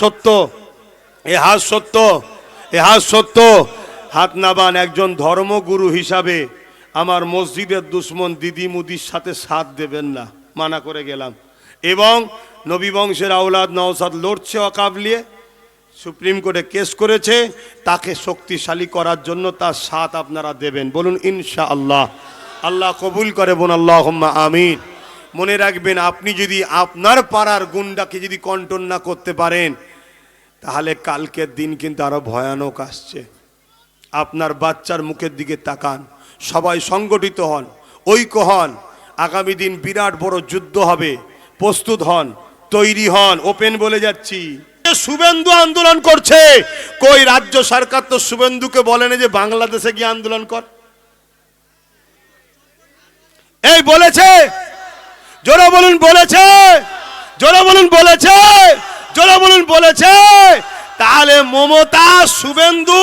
সত্য। এ হাত সত্য, এ হাত সত্য। হাত নাবান একজন ধর্মগুরু হিসাবে আমার মসজিদের দুশ্মন দিদি মুদির সাথে সাথ দেবেন না, মানা করে গেলাম। এবং নবী বংশের আওলাদ নওসাদ লড়ছে অকাবলিয়ে, সুপ্রিম কোর্টে কেস করেছে, তাকে শক্তিশালী করার জন্য তার সাথ আপনারা দেবেন। বলুন ইনশা আল্লাহ আল্লাহ কবুল করে বোন আল্লাহ আমিন। মনে রাখবেন, আপনি যদি আপনার পাড়ার গুন্ডাকে যদি কন্ট্রোল না করতে পারেন, তাহলে কালকের দিন কিন্তু আরও ভয়ানক আসছে। আপনার বাচ্চার মুখের দিকে তাকান, সবাই সংগঠিত হন, ঐক্য হন, আগামী দিন বিরাট বড় যুদ্ধ হবে, প্রস্তুত হন, তৈরি হন, ওপেন বলে যাচ্ছি। শুভেন্দু আন্দোলন করছে। কই রাজ্য সরকার তো শুভেন্দুকে বলেন যে বাংলাদেশে গিয়ে আন্দোলন কর? এই বলেছে জোরে বলুন বলেছে। জোরে বলুন বলেছে। জোরে বলুন বলেছে। তাহলে মমতা, শুভেন্দু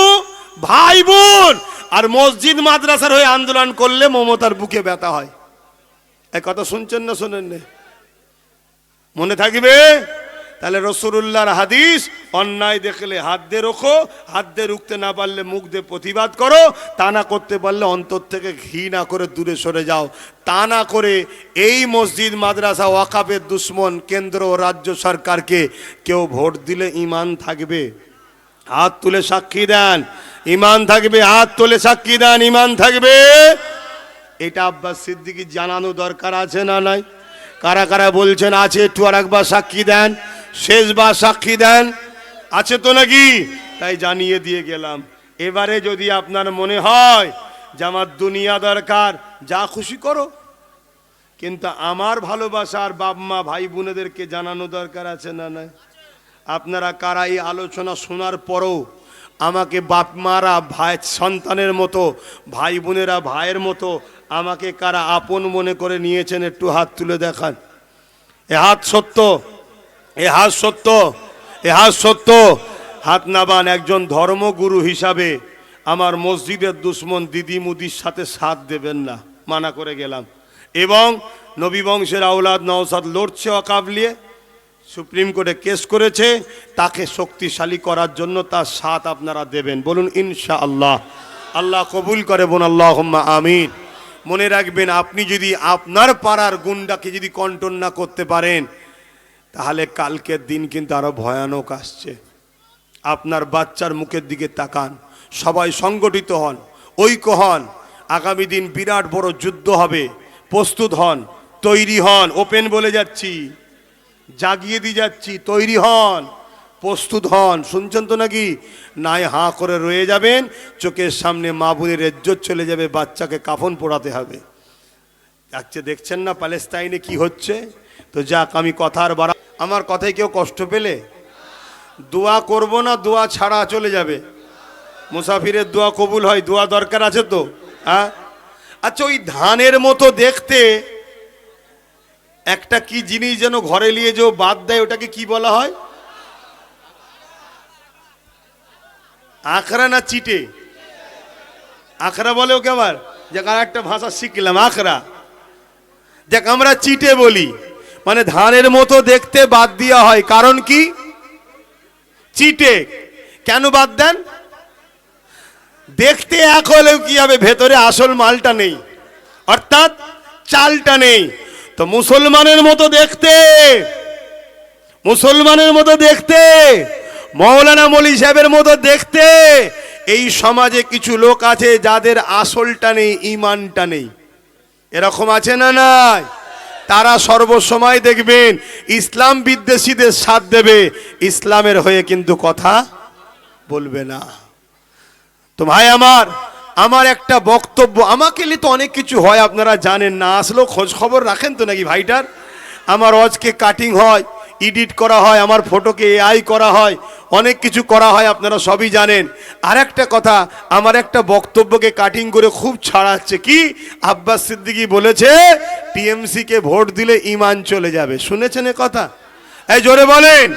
ভাই বোন আর মসজিদ মাদ্রাসার হয়ে আন্দোলন করলে মমতার বুকে ব্যথা হয়। এ কথা শুনছেন না শোনেন না মনে থাকবে? তাহলে রসুল্লাহর হাদিস, অন্যায় দেখলে হাত দিয়ে রোখো, হাত দিয়ে রুখতে না পারলে মুখ দিয়ে প্রতিবাদ করো, তা না করতে পারলে অন্তর থেকে ঘি না করে দূরে সরে যাও। তা না করে এই মসজিদ, মাদ্রাসা ওয়াকাবের দুশ্মন, কেন্দ্র ও রাজ্য সরকারকে কেউ ভোট দিলে ইমান থাকবে? হাত তুলে সাক্ষী দেন ইমান থাকবে? হাত তুলে সাক্ষী দেন ইমান থাকবে? এটা আব্বাস সিদ্দিকি জানানো দরকার আছে না নাই? কারা কারা বলছেন, আছে একটু আর একবার সাক্ষী দেন, শেষবার সাক্ষী দেন, আছে তো নাকি? তাই জানিয়ে দিয়ে গেলাম। এবারে যদি আপনার মনে হয় যে আমার দুনিয়া দরকার, যা খুশি করো। কিন্তু আমার ভালোবাসার বাপ মা ভাই বোনেদেরকে জানানো দরকার আছে না নাই? আপনারা কারা এই আলোচনা শোনার পরও আমাকে বাপ মারা, ভাই সন্তানের মতো, ভাই বোনেরা ভাইয়ের মতো, আমাকে কারা আপন মনে করে নিয়েছেন একটু হাত তুলে দেখান। এ হাত সত্য, এ হাত সত্য, এ হাত সত্য। হাত নাবান একজন ধর্মগুরু হিসাবে আমার মসজিদের দুশ্মন দিদি মুদির সাথে সাথ দেবেন না, মানা করে গেলাম। এবং নবী বংশের আওলাদ নওসাদ লড়ছে অকাবলিয়ে। সুপ্রিম কোর্টে কেস করেছে, তাকে শক্তিশালী করার জন্য তার সাথ আপনারা দেবেন। বলুন ইনশা আল্লাহ আল্লাহ কবুল করে বোন আল্লাহ আমিন। মনে রাখবেন, আপনি যদি আপনার পাড়ার গুন্ডাকে যদি কন্ট্রোল না করতে পারেন, তাহলে কালকের দিন কিন্তু আরও ভয়ানক আসছে। আপনার বাচ্চার মুখের দিকে তাকান, সবাই সংগঠিত হন, ঐক্য হন, আগামী দিন বিরাট বড় যুদ্ধ হবে, প্রস্তুত হন, তৈরি হন, ওপেন বলে যাচ্ছি। জাগিয়ে দিয়ে যাচ্ছি, তৈরি হন, প্রস্তুত হন। শুনছেন তো নাকি? নাই হাঁ করে রয়ে যাবেন, চোখের সামনে মা বোনের এজ্জত চলে যাবে, বাচ্চাকে কাফন পোড়াতে হবে। দেখছে দেখছেন না প্যালেস্তাইনে কি হচ্ছে? তো যাক, আমি কথার বাড়া আমার কথায় কেউ কষ্ট পেলে? দোয়া করব না, দোয়া ছাড়া চলে যাবে। মুসাফিরের দোয়া কবুল হয়, দোয়া দরকার আছে তো? হ্যাঁ? আচ্ছা ওই ধানের মতো দেখতে একটা কি জিনিস যেন ঘরে নিয়ে যে বাদ দেয়, ওটাকে কি বলা হয়? আখড়া না চিটে? আখড়া বলে ওকে আবার? যে আর একটা ভাষা শিখলাম আখড়া দেখ, আমরা চিটে বলি মানে ধানের মতো দেখতে বাদ দেওয়া হয়, কারণ কি? চিটে। কেন বাদ দেন? দেখতে এক হলেও কি হবে, ভেতরে আসল মালটা নেই, অর্থাৎ চালটা নেই। তো মুসলমানের মতো দেখতে। মুসলমানের মতো দেখতে। মৌলানা মলি সাহেবের মতো দেখতে। এই সমাজে কিছু লোক আছে যাদের আসলটা নেই ইমানটা নেই। এরকম আছে না নাই? তারা সর্বসময় দেখবেন, ইসলাম বিদ্বেষীদের সাথ দেবে, ইসলামের হয়ে কিন্তু কথা বলবে না। তো ভাই আমার আমার একটা বক্তব্য, আমাকে নিয়ে তো অনেক কিছু হয়, আপনারা জানেন না। আসলেও খোঁজ খবর রাখেন তো নাকি ভাইটার? আমার অজকে কাটিং হয় এডিট করা হয়, আমার ফটোকে এআই করা হয়, অনেক কিছু করা হয়, আপনারা সবই জানেন। আর একটা কথা, আমার একটা বক্তব্যকে কাটিং করে খুব ছাড়াচ্ছে কি? আব্বাস সিদ্দিকি বলেছে টিএমসি কে ভোট দিলে ইমান চলে যাবে। শুনেছেন এ কথা? এই জোরে বলেন।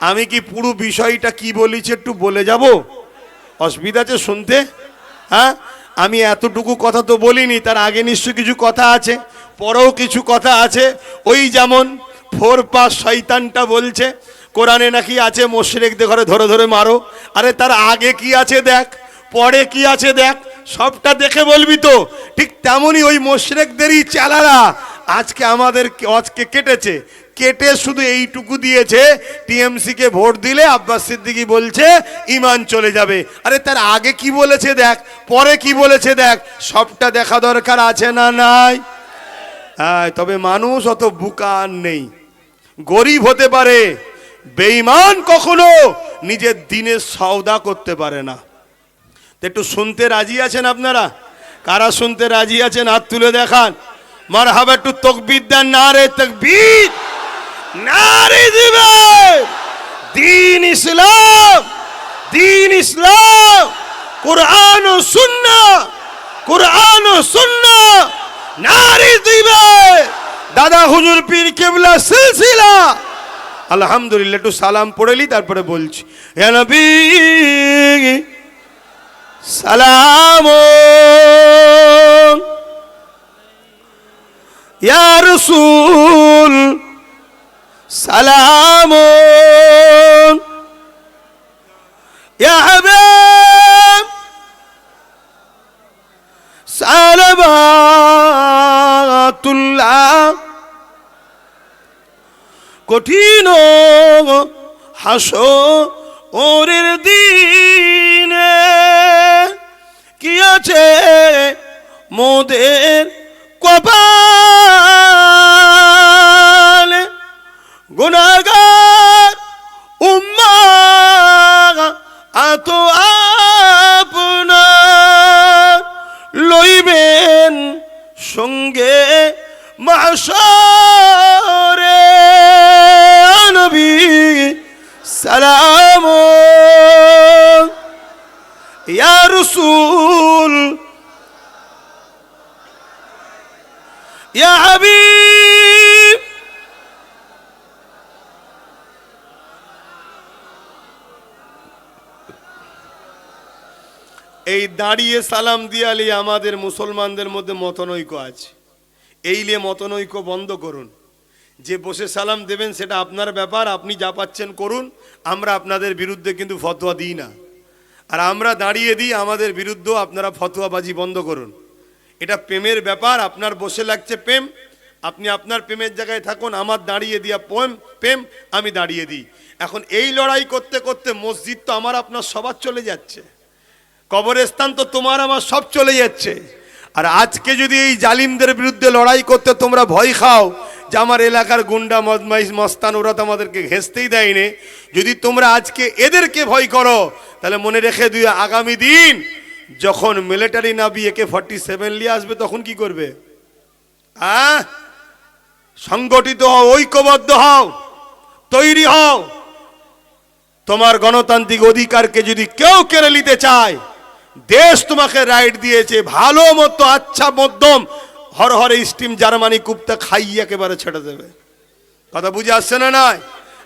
আমি কি পুরো বিষয়টা কি বলেছি একটু বলে যাব? অসুবিধা আছে শুনতে? হ্যাঁ? আমি এতটুকু কথা তো বলিনি, তার আগে নিশ্চয় কিছু কথা আছে, পরেও কিছু কথা আছে। ওই যেমন ফোর পাস শয়তানটা বলছে, কোরআনে নাকি আছে, মোশরেকদের ঘরে ধরে ধরে মারো। আরে তার আগে কি আছে দেখ, পরে কি আছে দেখ, সবটা দেখে বলবি তো। ঠিক তেমনই ওই মোশরেকদেরই চালারা আজকে আমাদের, আজকে কেটেছে। কেটে শুধু এইটুকু দিয়েছে, টিএমসি কে ভোট দিলে আব্বাস সিদ্দিকি বলছে, ইমান চলে যাবে। আরে তার আগে কি বলেছে দেখ, পরে কি বলেছে দেখ, সবটা দেখা দরকার আছে না নাই? হ্যাঁ তবে মানুষ অত বুকান নেই। গরিব হতে পারে, বেঈমান কখনো নিজের দিনের সওদা করতে পারে না। একটু শুনতে রাজি আছেন আপনারা? কারা শুনতে রাজি আছেন? হাত তুলে দেখান। মার হাবে একটু তকবির দেন। না রে, তকবির! না রে দিবে। দিন ইসলাম দিন ইসলাম। কোরআন ও সুন্না, কোরআন ও সুন্না। নারী দিবে। দাদা হুজুর পীর কেবলা সিলসিলা। আলহামদুলিল্লাহ, একটু সালাম পড়েলি তারপরে বলছি। নবী, সালাম। ইয়া রাসূল সালাম ইয়া হাবিব সালাবাতুল্লাহ কঠিন হাসো ওরের দিনে কি আছে মোদের কপালে? গুণাগার উম্মা আত আপনার লইবেন সঙ্গে মাসরে নবী সালাম। ইয়া রসুল ইয়া হাবিব। এই দাঁড়িয়ে সালাম দিয়ালি আমাদের মুসলমানদের মধ্যে মতনৈক্য আছে। এই নিয়ে মতনৈক্য বন্ধ করুন। যে বসে সালাম দেবেন সেটা আপনার ব্যাপার, আপনি যা পাচ্ছেন করুন। আমরা আপনাদের বিরুদ্ধে কিন্তু ফতোয়া দিই না। আর আমরা দাঁড়িয়ে দিই, আমাদের বিরুদ্ধেও আপনারা ফতোয়াবাজি বন্ধ করুন। এটা প্রেমের ব্যাপার, আপনার বসে লাগছে প্রেম, আপনি আপনার প্রেমের জায়গায় থাকুন, আমার দাঁড়িয়ে দিয়া প্রেম প্রেম, আমি দাঁড়িয়ে দিই। এখন এই লড়াই করতে করতে মসজিদ তো আমার আপনার সবার চলে যাচ্ছে। কবরস্থান তো তোমার আমার সব চলে যাচ্ছে। আর আজকে যদি এই জালিমদের বিরুদ্ধে লড়াই করতে তোমরা ভয় খাও, যে আমার এলাকার গুন্ডা, মদমাইশ, মস্তান, ওরা তো আমাদেরকে ঘেসতেই দেয়নি, যদি তোমরা আজকে এদেরকে ভয় করো, তাহলে মনে রেখে দুই আগামী দিন যখন মিলিটারি নাবি একে ফর্টি সেভেন নিয়ে আসবে, তখন কি করবে? সংগঠিত হও, ঐক্যবদ্ধ হও, তৈরি হও। তোমার গণতান্ত্রিক অধিকারকে যদি কেউ কেড়ে নিতে চায় দেশ তোমাকে রাইট দিয়েছে, ভালো মতো আচ্ছা মধ্যম। হর হরে স্টিম জার্মানি কুপ্তা খাইয়ে একেবারে ছেড়ে দেবে। কথা বুঝে আসছে না নয়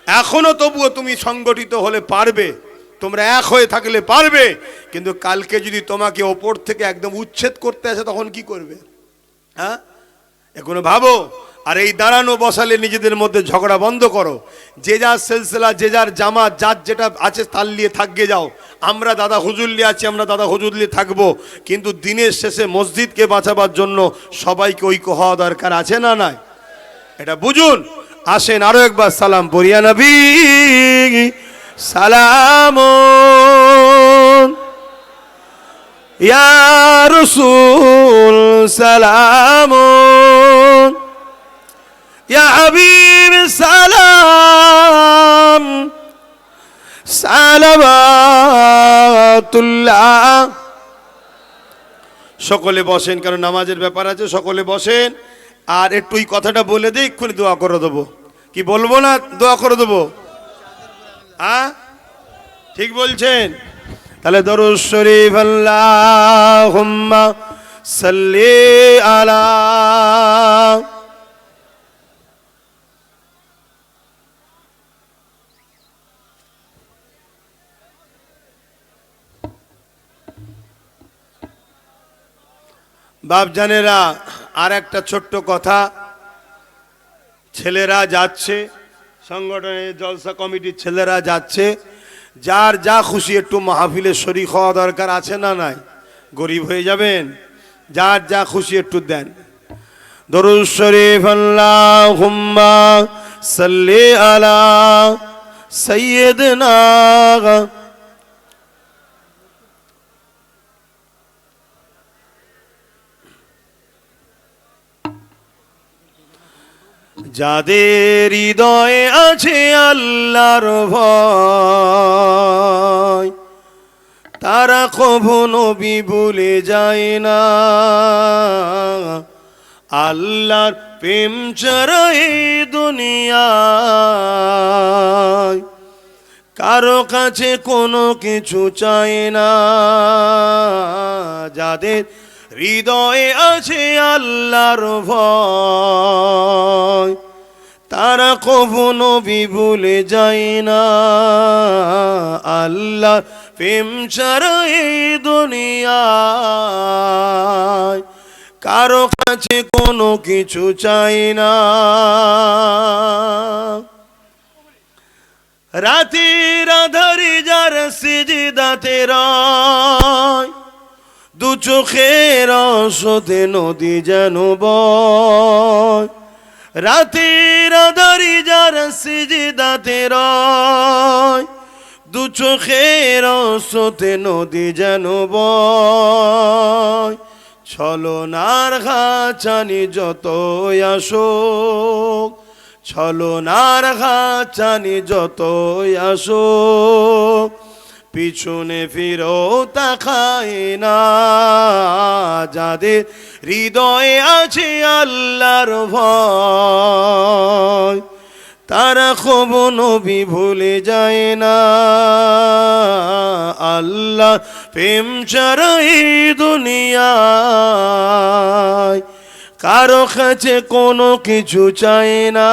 এখনও তবুও তুমি সংগঠিত হলে পারবে। তোমরা এক হয়ে থাকলে পারবে। কিন্তু কালকে যদি তোমাকে ওপর থেকে একদম উচ্ছেদ করতে আসে, তখন কি করবে? হ্যাঁ? এখনও ভাবো? আর এই দাঁড়ানো বসালে নিজেদের মধ্যে ঝগড়া বন্ধ করো। যে যার সিলসিলা, যে যার জামা যার যেটা আছে তার নিয়ে থাকবে যাও। আমরা দাদা হুজুল্লি আছি, আমরা দাদা হুজুল্লি থাকব। কিন্তু দিনের শেষে মসজিদকে বাঁচাবার জন্য সবাইকে ঐক্য হওয়া দরকার আছে না নাই? এটা বুঝুন। আসেন আরও একবার সালাম পড়িয়া নবী। সালাম। ইয়া রসুল, সালাম। ইয়া হাবিব, সালাম। সালাবাতুল্লাহ সকলে বসেন, কারণ নামাজের ব্যাপার আছে, সকলে বসেন। আর একটু এই কথাটা বলে দিই এক্ষুনি দোয়া করে দেবো। কি বলব না? দোয়া করে দেবো। হ্যাঁ ঠিক বলছেন? তাহলে দরুদ শরীফ, আল্লাহুম্মা সাল্লি আলা বাপজানেরা আর একটা ছোট্ট কথা। ছেলেরা যাচ্ছে সংগঠনের জলসা কমিটির ছেলেরা যাচ্ছে। যার যা খুশি একটু মাহফিলে শরিক হওয়া দরকার আছে না নাই, গরিব হয়ে যাবেন। যার যা খুশি একটু দেন। দরুদ শরীফ, আল্লাহুম্মা সাল্লি আলা সাইয়্যিদিনা যাদের হৃদয়ে আছে আল্লাহর ভয়, তারা কভু নবী ভুলে যায় না। আল্লাহর প্রেম দুনিয়ায় কারও কাছে কোনো কিছু চায় না। যাদের হৃদয়ে আছে আল্লাহর ভয়। তারা কভু নবী ভুলে যায় না। আল্লাহ প্রেম ছাড়া এই দুনিয়ায় কারও কাছে কোনো কিছু চাই না। রাতের আধারে যার সিজিদাতে রয় দু চোখের অসতে নদী যেন বয়। রাতের আধারে যার সিজিদাতে রয়। দু চোখের অসতে নদী যেন বয়। ছলনার ঘাচানি যত আসুক, ছলনার ঘাচানি যত আসুক পিছনে ফিরো তাকায় না। যাদের হৃদয়ে আছে আল্লাহর ভয়, তারা খব নবী ভুলে যায় না। আল্লাহ প্রেম চারাই দুনিয়ায় কারও কাছে কোনো কিছু চায় না।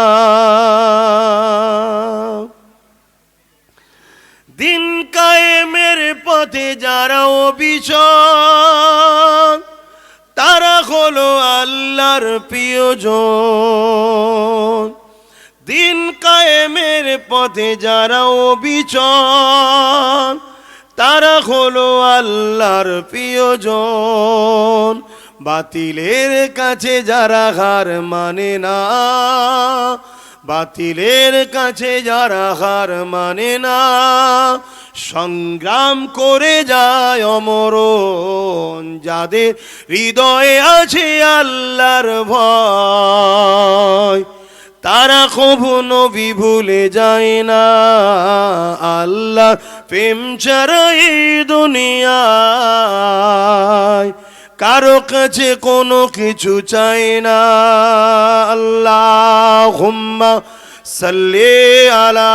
দিন কায়েমের পথে যারা অবিচল তারা হলো আল্লাহর প্রিয়জন। দিন কায়েমের পথে যারা অবিচল তারা হলো আল্লাহর প্রিয়জন। বাতিলের কাছে যারা হার মানে না বাতিলের কাছে যারা হার মানে না, সংগ্রাম করে যায় অমরণ। যাদের হৃদয়ে আছে আল্লাহর ভয়, তারা কভু নবী ভুলে যায় না। আল্লাহ প্রেম চারাই দুনিয়ায় কারও কাছে কোনো কিছু চাই না। আল্লাহ হুম্মা সাল্লে আলা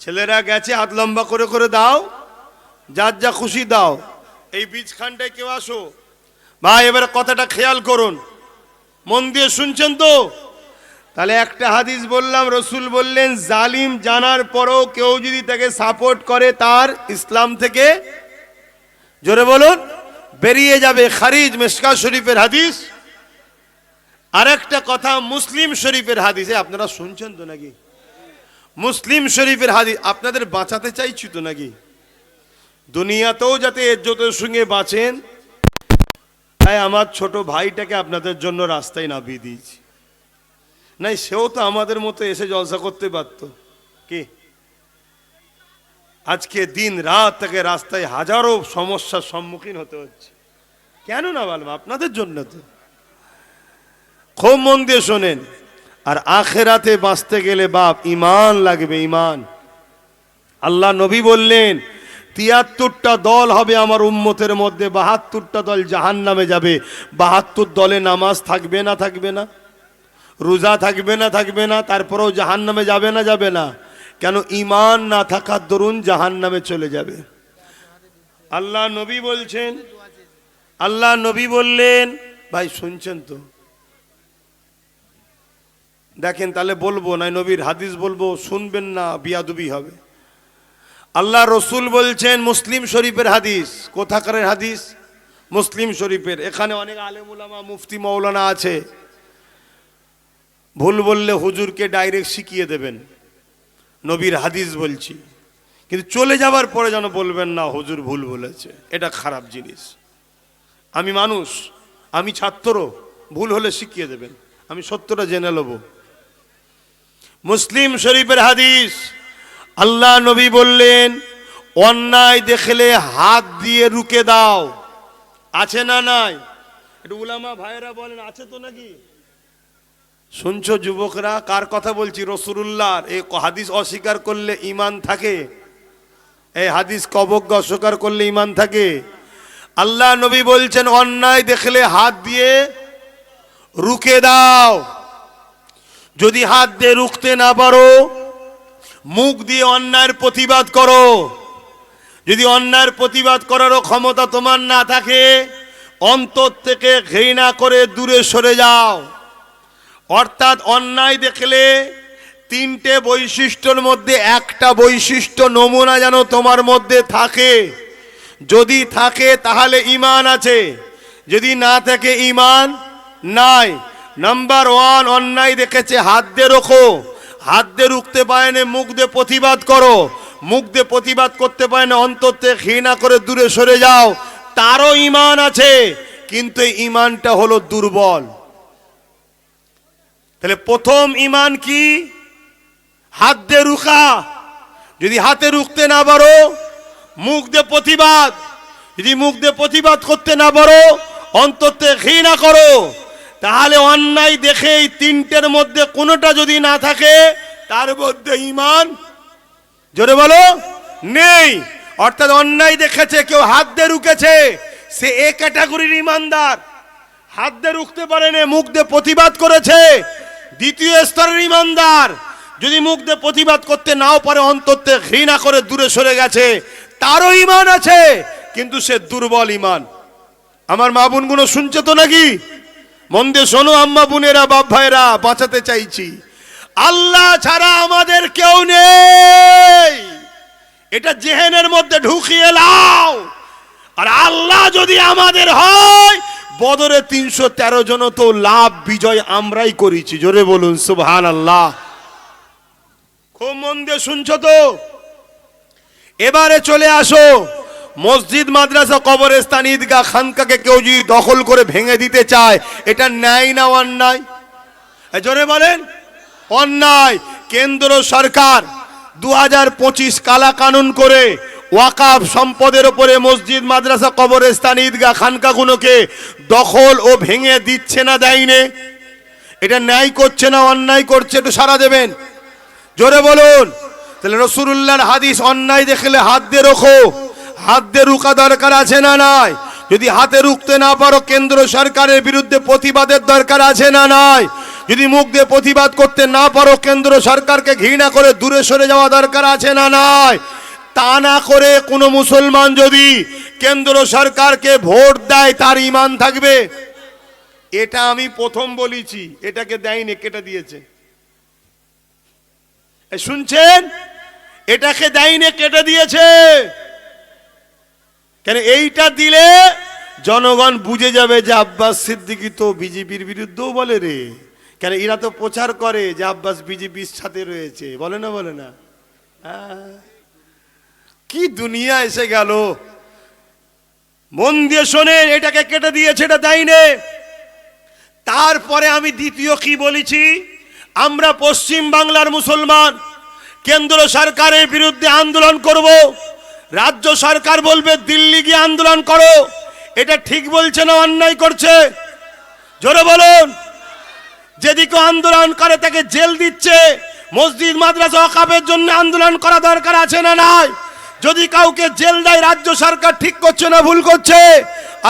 ছেলেরা গেছে, হাত লম্বা করে করে দাও, যার যা খুশি দাও। এই বীজখানটায় কেউ আসো। ভাই, এবার কথাটা খেয়াল করুন। মন দিয়ে শুনছেন তো? তাহলে একটা হাদিস বললাম, রসুল বললেন, জালিম জানার পরও কেউ যদি তাকে সাপোর্ট করে তার ইসলাম থেকে, জোরে বলুন, বেরিয়ে যাবে খারিজ মেসকা শরীফের হাদিস। আরেকটা কথা, মুসলিম শরীফের হাদিসে আপনারা শুনছেন তো নাকি? মুসলিম শরীফের হাদিস, আপনাদের বাঁচাতে চাইছি তো নাকি? দুনিয়াতেও যাতে ইজ্জতের সঙ্গে বাঁচেন, তাই আমার ছোট ভাইটাকে আপনাদের জন্য রাস্তায় নামিয়ে দিয়েছি। নাই, সেও তো আমাদের মতো এসে জলসা করতে পারতো। কি? আজকে দিন রাত তাকে রাস্তায় হাজারো সমস্যার সম্মুখীন হতে হচ্ছে। কেন না বলব আপনাদের জন্য তো। খুব মন দিয়ে শোনেন, আর আখেরাতে বাঁচতে গেলে বাপ ইমান লাগবে ইমান আল্লাহ নবী বললেন, তিয়াত্তরটা দল হবে আমার উম্মতের মধ্যে, বাহাত্তরটা দল জাহান নামে যাবে। বাহাত্তর দলে নামাজ থাকবে না থাকবে না। রোজা থাকবে না থাকবে না, তারপরেও জাহান নামে যাবে না যাবে না। কেন ইমান না থাকার দরুন জাহান নামে চলে যাবে। আল্লাহ নবী বলছেন, আল্লাহ নবী বললেন, ভাই শুনছেন তো? দেখেন তাহলে বলব না নবীর হাদিস বলব, শুনবেন না, বিয়াদুবি হবে। আল্লাহ রসুল বলছেন, মুসলিম শরীফের হাদিস, কোথাকারের হাদিস? মুসলিম শরীফের। এখানে অনেক আলেমুলামা মুফতি মৌলানা আছে। ভুল বললে হুজুরকে ডাইরেক্ট শিখিয়ে দেবেন। নবীর হাদিস বলছি। কিন্তু চলে যাবার পরে যেন বলবেন, না, হুজুর ভুল বলেছে। এটা খারাপ জিনিস। আমি মানুষ, আমি ছাত্র, ভুল হলে শিখিয়ে দেবেন। আমি সত্যটা জেনে নেব। মুসলিম শরীফের হাদিস, আল্লাহ নবী বললেন, অন্যায় দেখলে হাত দিয়ে রুকে দাও। আছে না নাই? একটু উলামা ভাইরা বলেন, আছে তো নাকি? শুনছো যুবকরা? কার কথা বলছি? রসুল্লাহর এই হাদিস অস্বীকার করলে ইমান থাকে। এই হাদিস কবজ্ঞ অস্বীকার করলে ইমান থাকে। আল্লাহ নবী বলছেন, অন্যায় দেখলে হাত দিয়ে রুকে দাও। যদি হাত দিয়ে রুখতে না পারো, মুখ দিয়ে অন্যায়ের প্রতিবাদ করো। যদি অন্যায়ের প্রতিবাদ করারও ক্ষমতা তোমার না থাকে, অন্তর থেকে ঘৃণা করে দূরে সরে যাও। অর্থাৎ অন্যায় দেখলে তিনটে বৈশিষ্ট্যর মধ্যে একটা বৈশিষ্ট্য নমুনা যেন তোমার মধ্যে থাকে। যদি থাকে, তাহলে ইমান আছে। যদি না থাকে ইমান নাই। নাম্বার ওয়ান অন্যায় দেখেছে হাত দিয়ে রোখো। হাত দিয়ে রুখতে পারে না, মুখ দিয়ে প্রতিবাদ করো। মুখ দিয়ে প্রতিবাদ করতে পারে না, অন্তর থেকে ঘৃণা করে দূরে সরে যাও। তারও ইমান আছে, কিন্তু এই ইমানটা হলো দুর্বল। তাহলে প্রথম ইমান কি? হাত দিয়ে রুখা। যদি হাতে রুখতে না পারো, মুখ দিয়ে প্রতিবাদ। যদি মুখ দিয়ে প্রতিবাদ করতে না পারো অন্ততে ঘৃণা করো। তাহলে অন্যায় দেখে এই তিনটের মধ্যে কোনোটা যদি না থাকে, তার মধ্যে ইমান, জোরে বলো, নেই। অর্থাৎ অন্যায় দেখেছে, কেউ হাত দিয়ে রুকেছে সে এ ক্যাটাগরির ইমানদার। হাত দিয়ে রুখতে পারেনি মুখ দিয়ে প্রতিবাদ করেছে। দ্বিতীয় স্তরের ইমানদার, যদি মুখ দিয়ে প্রতিবাদ করতে নাও পারে অন্তরতে ঘৃণা করে দূরে সরে গেছে, তারও ইমান আছে, কিন্তু সে দুর্বল ইমান। আমার মা বোনগুলো শুনছে তো নাকি? মন দিয়ে শোনো, আম্মা বোনেরা, বাপ ভাইরা বাঁচাতে চাইছি। আল্লাহ ছাড়া আমাদের কেউ নেই। এটা জেহেনের মধ্যে ঢুকিয়ে লাও আর আল্লাহ যদি আমাদের হয় বদরে তিনশো তেরো জন তো লাভ, বিজয় আমরাই করেছি। জোরে বলুন সুবহান আল্লাহ খুব মন দিয়ে শুনছো তো? এবারে চলে আসো। মসজিদ, মাদ্রাসা, কবরস্থান, ঈদগাহ, খানকাকে কেউ যদি দখল করে ভেঙে দিতে চায়, এটা ন্যায় না অন্যায়? জোরে বলেন, অন্যায়। কেন্দ্র সরকার দু হাজার পঁচিশ কালা কানুন করে ওয়াকাফ সম্পদের ওপরে মসজিদ, মাদ্রাসা, কবরস্থান, ঈদগাহ, খানকাগুলোকে দখল ও ভেঙে দিচ্ছে না, দেয়নি। এটা ন্যায় করছে না, অন্যায় করছে, একটু সারা দেবেন। জোরে বলুন। তাহলে রসুল্লাহর হাদিস অন্যায় দেখলে হাত দিয়ে রোখো। হাত দিয়ে রুকা দরকার আছে না নাই? যদি হাতে রুখতে না পারো, কেন্দ্র সরকারের বিরুদ্ধে প্রতিবাদের দরকার আছে না নাই? যদি মুখ দিয়ে প্রতিবাদ করতে না পারো, কেন্দ্র সরকারকে ঘৃণা করে দূরে সরে যাওয়া দরকার আছে না নাই? তা না করে কোনো মুসলমান যদি কেন্দ্র সরকারকে ভোট দেয়, তার ইমান থাকবে? এটা আমি প্রথম বলেছি। এটাকে দেয়নি, কেটে দিয়েছে। শুনছেন? এটাকে দেয়নি, কেটে দিয়েছে। কেন এইটা দিলে জনগণ বুঝে যাবে যে আব্বাস সিদ্দিকি তো বিজেপির বিরুদ্ধেও বলে রে। কেন এরা তো প্রচার করে যে আব্বাস বিজেপির সাথে রয়েছে। বলে না বলে না? হ্যাঁ। কি দুনিয়া এসে গেল? মন দিয়ে শোনেন এটাকে কেটে দিয়েছে, এটা দেয়নি। তারপরে আমি দ্বিতীয় কি বলেছি? আমরা পশ্চিম বাংলার মুসলমান, কেন্দ্র সরকারের বিরুদ্ধে আন্দোলন করব, রাজ্য সরকার বলবে, দিল্লি গিয়ে আন্দোলন করো। এটা ঠিক বলছে না অন্যায় করছে? জোরে বলুন। যেদিকে আন্দোলন করে, তাকে জেল দিচ্ছে। মসজিদ, মাদ্রাসা অকাপের জন্য আন্দোলন করা দরকার আছে না নাই? যদি কাউকে জেল দেয়, রাজ্য সরকার ঠিক করছে না, ভুল করছে?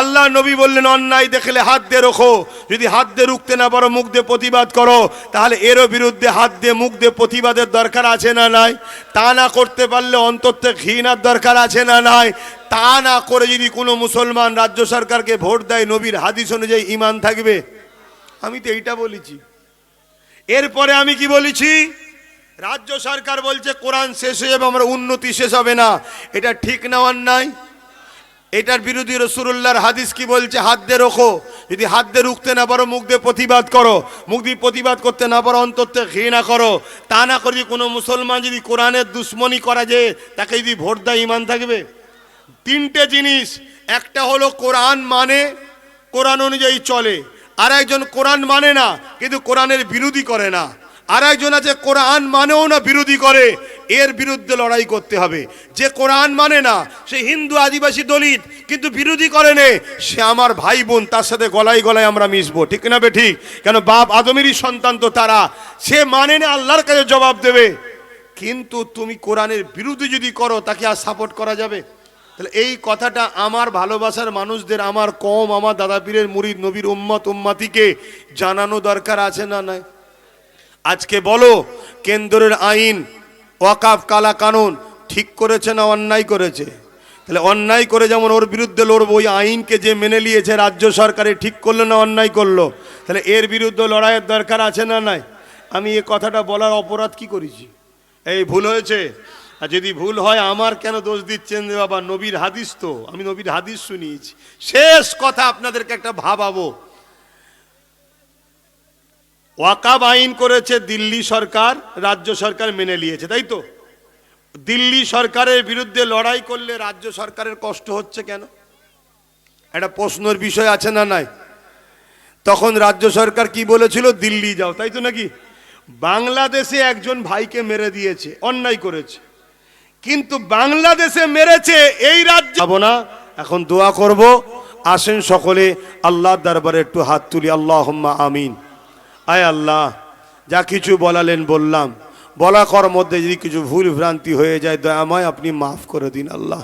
আল্লাহ নবী বললেন, অন্যায় দেখলে হাত দিয়ে রোখো। যদি হাত দিয়ে রুখতে না পারো, মুখ দিয়ে প্রতিবাদ করো। তাহলে এরও বিরুদ্ধে হাত দিয়ে, মুখ দিয়ে প্রতিবাদের দরকার আছে না নাই? তা না করতে পারলে অন্তর্তে ঘৃণার দরকার আছে না নাই? তা না করে যদি কোনো মুসলমান রাজ্য সরকারকে ভোট দেয়, নবীর হাদিস অনুযায়ী ইমান থাকবে? আমি তো এইটা বলেছি। এরপরে আমি কি বলেছি? রাজ্য সরকার বলছে, কোরআন শেষ হয়ে যাবে, আমরা উন্নতি শেষ হবে না। এটা ঠিক না অন্যায়? এটার বিরোধী রসুল্লাহর হাদিস কি বলছে? হাত দিয়ে রোখো। যদি হাত দিয়ে রুখতে না পারো, মুখ দিয়ে প্রতিবাদ করো। মুখ দিয়ে প্রতিবাদ করতে না পারো, অন্তর থেকে ঘৃণা করো। তা না করে কোনো মুসলমান যদি কোরআনের দুশ্মনী করা যে, তাকে যদি ভোট দেয় ইমান থাকবে? তিনটে জিনিস। একটা হলো কোরআন মানে কোরআন অনুযায়ী চলে। আর একজন কোরআন মানে না, কিন্তু কোরআনের বিরোধী করে না। আর একজন আছে, কোরআন মানেও না বিরোধী করে, এর বিরুদ্ধে লড়াই করতে হবে। যে কোরআন মানে না, সে হিন্দু আদিবাসী দলিত, কিন্তু বিরোধী করে নে, সে আমার ভাই বোন, তার সাথে গলায় গলায় আমরা মিশবো। ঠিক না বে ঠিক? কেন বাপ আদমেরই সন্তান তো তারা। সে মানে না আল্লাহর কাছে জবাব দেবে। কিন্তু তুমি কোরআনের বিরুদ্ধে যদি করো, তাকে আর সাপোর্ট করা যাবে? তাহলে এই কথাটা আমার ভালোবাসার মানুষদের, আমার কম, আমার দাদা পীরের, মুরিদ নবীর উম্মত, উম্মাতিকে জানানো দরকার আছে না নাই? আজকে বলো, কেন্দ্রের আইন, ওয়াকাফ, কালা কানুন ঠিক করেছে না অন্যায় করেছে? তাহলে অন্যায় করে যেমন ওর বিরুদ্ধে লড়বো, ওই আইনকে যে মেনে নিয়েছে রাজ্য সরকারে ঠিক করল না অন্যায় করল, তাহলে এর বিরুদ্ধে লড়াইয়ের দরকার আছে না নাই? আমি এ কথাটা বলার অপরাধ কি করেছি? এই ভুল হয়েছে? আর যদি ভুল হয়, আমার কেন দোষ দিচ্ছেন বাবা? নবীর হাদিস তো, আমি নবীর হাদিস শুনিয়েছি। শেষ কথা আপনাদেরকে একটা ভাবাবো। ওয়াকাব আইন করেছে দিল্লি সরকার, রাজ্য সরকার মেনে নিয়েছে, তাই তো? দিল্লি সরকারের বিরুদ্ধে লড়াই করলে রাজ্য সরকারের কষ্ট হচ্ছে কেন? একটা প্রশ্নের বিষয় আছে না নাই? তখন রাজ্য সরকার কি বলেছিল? দিল্লি যাও, তাই তো নাকি? বাংলাদেশে একজন ভাইকে মেরে দিয়েছে, অন্যায় করেছে। কিন্তু বাংলাদেশে মেরেছে এই রাজ্য যাব না, এখন দোয়া করব। আসেন সকলে, আল্লাহর দরবারে একটু হাত তুলি আল্লাহ আমিন। আয় আল্লাহ, যা কিছু বলালেন বললাম। বলা কর মধ্যে যদি কিছু ভুল ভ্রান্তি হয়ে যায়, দয়াময় আপনি মাফ করে দিন আল্লাহ।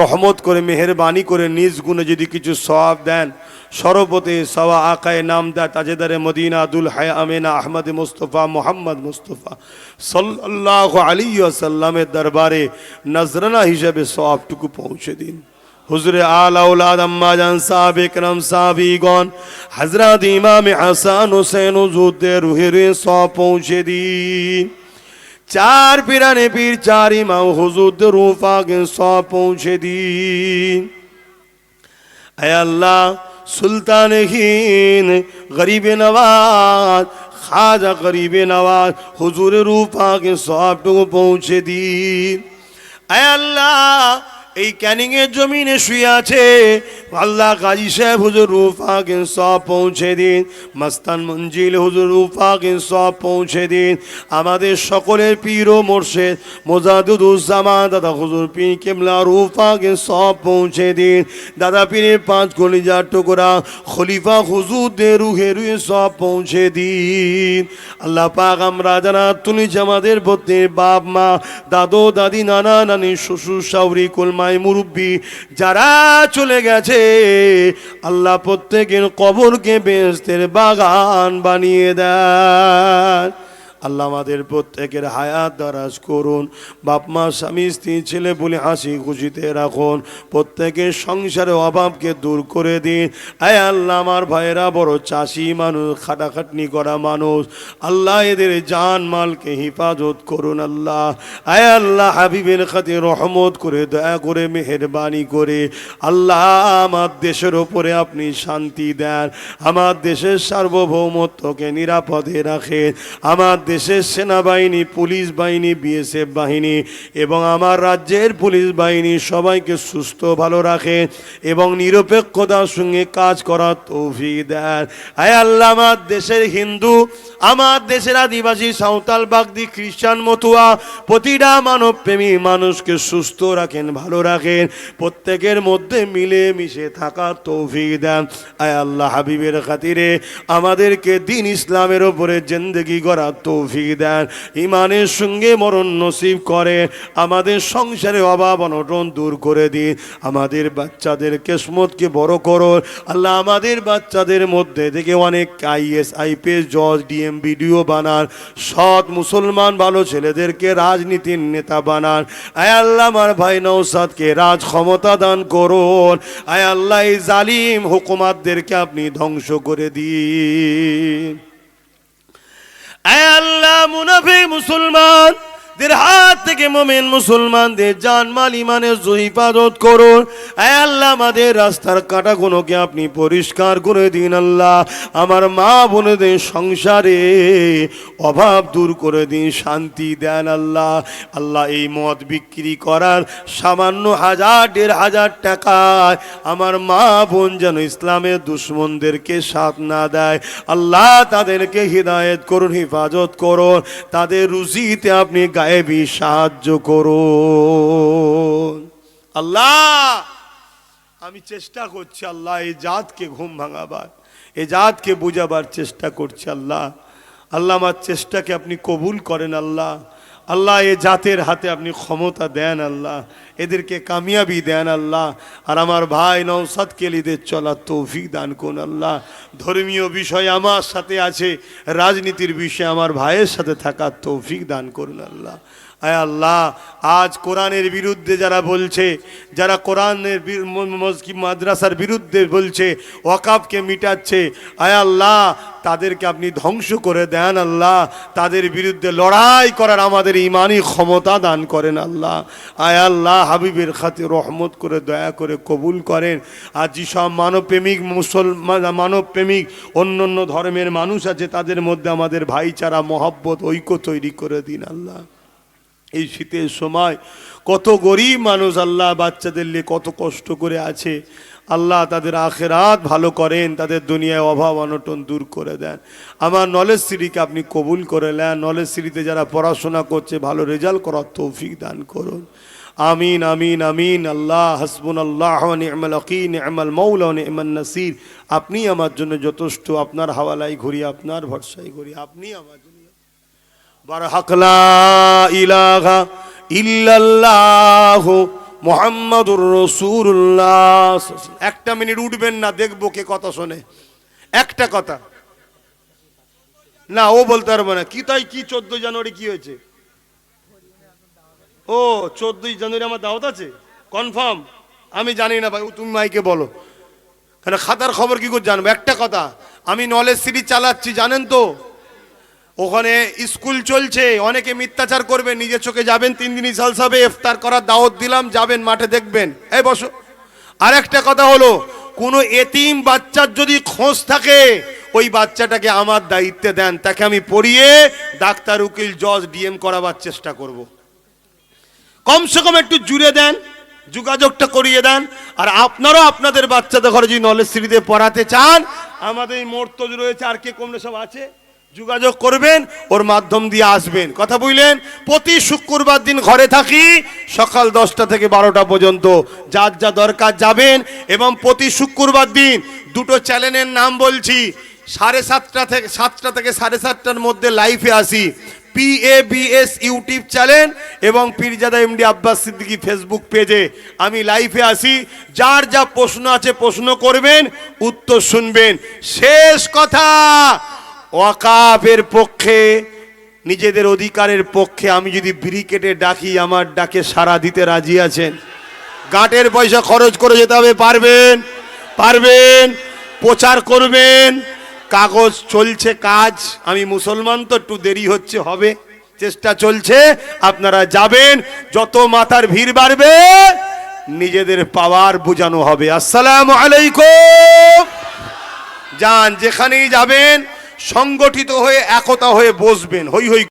রহমত করে, মেহরবানি করে, নিজ গুণে যদি কিছু সওয়াব দেন সরবতে সওয়া আকায় নাম দেয়, তাজেদারে মদিনা আদুল হায় আমেনা, আহমদ মুস্তফা, মোহাম্মদ মুস্তফা সাল্লাহ আলী সাল্লামের দরবারে নজরানা হিসেবে সওয়াবটুকু পৌঁছে দিন। হুজুরে আল আউলাদ আম্মা জান সাহাব একরাম সাহাবীগণ হযরত ইমাম হাসান হোসেন হুজুরদের রুহের সব পৌঁছে দিন চার পিরানে পীর চার ইমাম হুজুরদের রূপাকে সব পৌঁছে দিন আয় আল্লাহ সুলতান হিন গরিব নওয়াজ খাজা গরিব নওয়াজ হুজুরের রূপাকে সবটুকু পৌঁছে দিন আয় আল্লাহ এই ক্যানিং এর জমিনে শুয়ে আছে। আল্লাহ কাজী সাহেব হুজুর রুফাকে সব পৌঁছে দিন। মাস্তান মঞ্জিল হুজুর রুফাকে সব পৌঁছে দিন। আমাদের সকলের পীর ও মোর্শেদ মোজাদুদ্দুজ্জামান দাদা হুজুর পীর কেমলা রুফাকে সব পৌঁছে দিন। দাদা পীরের পাঁচ কলিজার টুকরা খলিফা হুজুরদের রুহে রুহে সব পৌঁছে দিন। আল্লাহ পাক আমরা যারা তুলিছে আমাদের প্রতি বাপ, মা, দাদু, দাদি, নানা, নানি, শ্বশুর, শাউরি কুলমাই মুরব্বী যারা চলে গেছে আল্লাহ প্রত্যেকের কবরকে বেস্তের বাগান বানিয়ে দেন। আল্লাহ আমাদের প্রত্যেকের হায়াত দারাজ করুন। বাপ, মা, স্বামী, স্ত্রী, ছেলে, বলে, হাসি, খুশিতে রাখুন। প্রত্যেকের সংসারের অভাবকে দূর করে দিন। আয় আল্লাহ, আমার ভাইয়েরা, বড় চাষি মানুষ, খাটাখাটনি করা মানুষ। আল্লাহ এদের জান মালকে হিফাজত করুন আল্লাহ। আয় আল্লাহ, হাবিবের খাতে রহমত করে, দয়া করে, মেহরবানি করে। আল্লাহ, আমার দেশের ওপরে আপনি শান্তি দেন। আমার দেশের সার্বভৌমত্বকে নিরাপদে রাখেন। আমার দেশের সেনাবাহিনী, পুলিশ বাহিনী, বিএসএফ বাহিনী এবং আমার রাজ্যের পুলিশ বাহিনী সবাইকে সুস্থ, ভালো রাখেন এবং নিরপেক্ষতার সঙ্গে কাজ করার তৌফিক দেন আয় আল্লাহ, আমার দেশের হিন্দু, আমার দেশের আদিবাসী, সাঁওতাল, বাগদি, খ্রিস্টান, মতুয়া, প্রতিটা মানব প্রেমী মানুষকে সুস্থ রাখেন, ভালো রাখেন, প্রত্যেকের মধ্যে মিলে মিশে থাকার তৌফিক দেন। আয় আল্লাহ, হাবিবের খাতিরে আমাদেরকে দিন ইসলামের ওপরে জিন্দগি করার তৌফিক দেন। ইমানের সঙ্গে মরণ নসিব করে, আমাদের সংসারে অভাব অনটন দূর করে দিন। আমাদের বাচ্চাদের কেসমতকে বড় করো আল্লাহ আমাদের বাচ্চাদের মধ্যে থেকে অনেক আইএস আইপিএস জজ ডিএম বিডিও বানান। সৎ মুসলমান, ভালো ছেলেদেরকে রাজনীতির নেতা বানান। আয় আল্লাহ আমার ভাই নৌসাদকে রাজ ক্ষমতা দান করুন। আয় আল্লাহ জালিম হুকুমাতদেরকে আপনি ধ্বংস করে দিন। আল্লাহ মুনাফি মুসলমান। দের হাত থেকে মোমেন মুসলমানদের জানমাল ইমানের হিফাজত করুন। আল্লাহ, আমাদের রাস্তার কাটাগুলোকে আপনি পরিষ্কার করে দিন আল্লাহ। আমার মা বোনেদের সংসারে অভাব দূর করে দিন, শান্তি দেন আল্লাহ। আল্লাহ এই মদ বিক্রি করার সামান্য হাজার, দেড় হাজার টাকায় আমার মা বোন যেন ইসলামের দুশ্মনদেরকে সাথ না দেয়। আল্লাহ তাদেরকে হৃদায়ত করুন, হেফাজত করুন। তাদের রুজিতে আপনি গায়েবী সাহায্য করো। আল্লাহ, আমি চেষ্টা করছি আল্লাহ, এই জাতকে ঘুম ভাঙাবার এ জাতকে বুঝাবার চেষ্টা করছি আল্লাহ। আল্লাহ, আমার চেষ্টাকে আপনি কবুল করেন আল্লাহ। আল্লাহ, এ জাতের হাতে আপনি ক্ষমতা দেন আল্লাহ, এদেরকে কামিয়াবি দেন আল্লাহ, আর আমার ভাই নৌসাদ কেলিদের চলার তৌফিক দান কোন আল্লাহ। ধর্মীয় বিষয় আমার সাথে আছে, রাজনীতির বিষয়ে আমার ভাইয়ের সাথে থাকা তৌফিক দান করুন আল্লাহ। আয় আল্লাহ, আজ কোরআনের বিরুদ্ধে যারা বলছে, যারা কোরআনের মাদ্রাসার বিরুদ্ধে বলছে ওয়াকাবকে মিটাচ্ছে, আয় আল্লাহ, তাদেরকে আপনি ধ্বংস করে দেন আল্লাহ। তাদের বিরুদ্ধে লড়াই করার আমাদের ইমানই ক্ষমতা দান করেন আল্লাহ। আয় আল্লাহ, হাবিবের খাতে রহমত করে, দয়া করে কবুল করেন। আর যেসব মানবপ্রেমিক, মুসলমান, মানবপ্রেমিক অন্য অন্য ধর্মের মানুষ আছে, তাদের মধ্যে আমাদের ভাইচারা, মহব্বত, ঐক্য তৈরি করে দিন আল্লাহ। এই শীতের সময় কত গরিব মানুষ আল্লাহ বাচ্চাদের নিয়ে কত কষ্ট করে আছে। আল্লাহ তাদের আখেরাত ভালো করেন, তাদের দুনিয়ায় অভাব অনটন দূর করে দেন। আমার নলেজ সিঁড়িকে আপনি কবুল করে নেন, নলেজ সিঁড়িতে যারা পড়াশোনা করছে, ভালো রেজাল্ট করার তৌফিক দান করুন। আমিন আমিন আমিন। আল্লাহ হাসবুন আল্লাহ নি'মাল আকিন নি'মাল মৌলা নি'মান নাসির। আপনি আমার জন্য যথেষ্ট, আপনার হাওয়ালাই ঘুরি আপনার ভরসায় ঘুরি আপনি আমার জন্য বারহাক লা ইলাহা ইল্লাল্লাহু মুহাম্মাদুর রাসূলুল্লাহ। একটা মিনিট উঠবেন না, দেখব কে কথা শোনে। একটা কথা। না, ও বলতে পারব না। কি তাই? কি চোদ্দ জানুয়ারি কি হয়েছে? ও, চোদ্দই জানুয়ারি আমার দাওয়াত আছে? কনফার্ম? আমি জানি না ভাই তুমি মাইকে বলো। কেন খাতার খবর কি করে জানব? একটা কথা। আমি নলেজ সিরিজ চালাচ্ছি, জানেন তো? ওখানে স্কুল চলছে, অনেকে মিথ্যাচার করবে, নিজের চোখে যাবেন, তিন দিন সালসাবে ইফতার করার দাওয়াত দিলাম, যাবেন মাঠে দেখবেন। এই বসো। আর একটা কথা হলো, কোনো এতিম বাচ্চার যদি খোঁজ থাকে, ওই বাচ্চাটাকে আমার দায়িত্বে দেন, তাকে আমি পড়িয়ে ডাক্তার, উকিল, জজ, ডিএম করাবার চেষ্টা করব। কমসে কম একটু জুড়ে দেন, যোগাযোগটা করিয়ে দেন, আর আপনারও আপনাদের বাচ্চাদের ঘরে যদি নলেজ সিরিজে পড়াতে চান, আমাদের এই মোর্তজ রয়েছে, আর কে কমলে সব আছে? যোগাযোগ করবেন, ওর মাধ্যম দিয়ে আসবেন। কথা বুঝলেন প্রতি শুক্রবার দিন ঘরে থাকি, সকাল দশটা থেকে বারোটা পর্যন্ত। যার যা দরকার যাবেন, এবং প্রতি শুক্রবার দিন দুটো চ্যানেলের নাম বলছি, সাড়ে সাতটা থেকে সাতটা থেকে সাড়ে সাতটার মধ্যে লাইভে আসি। পিএবিএস ইউটিউব চ্যানেল এবং পীরজাদা এমডি আব্বাস সিদ্দিকী ফেসবুক পেজে আমি লাইভে আসি। যার যা প্রশ্ন আছে প্রশ্ন করবেন, উত্তর শুনবেন। শেষ কথা! ওয়াকাফের পক্ষে, নিজেদের অধিকারের পক্ষে আমি যদি ব্রিকেটে ডাকি, আমার ডাকে সারা দিতে রাজি আছেন? গাঁটের পয়সা খরচ করে যেতে হবে, পারবেন? পারবেন? প্রচার করবেন? কাগজ চলছে, কাজ। আমি মুসলমান তো, একটু দেরি হচ্ছে, হবে? চেষ্টা চলছে, আপনারা যাবেন। যত মাথার ভিড় বাড়বে, নিজেদের পাওয়ার বোঝানো হবে। আসসালাম আলাইকুম। যান, যেখানেই যাবেন সংগঠিত হয়ে একতা হয়ে বসবেন। হই হই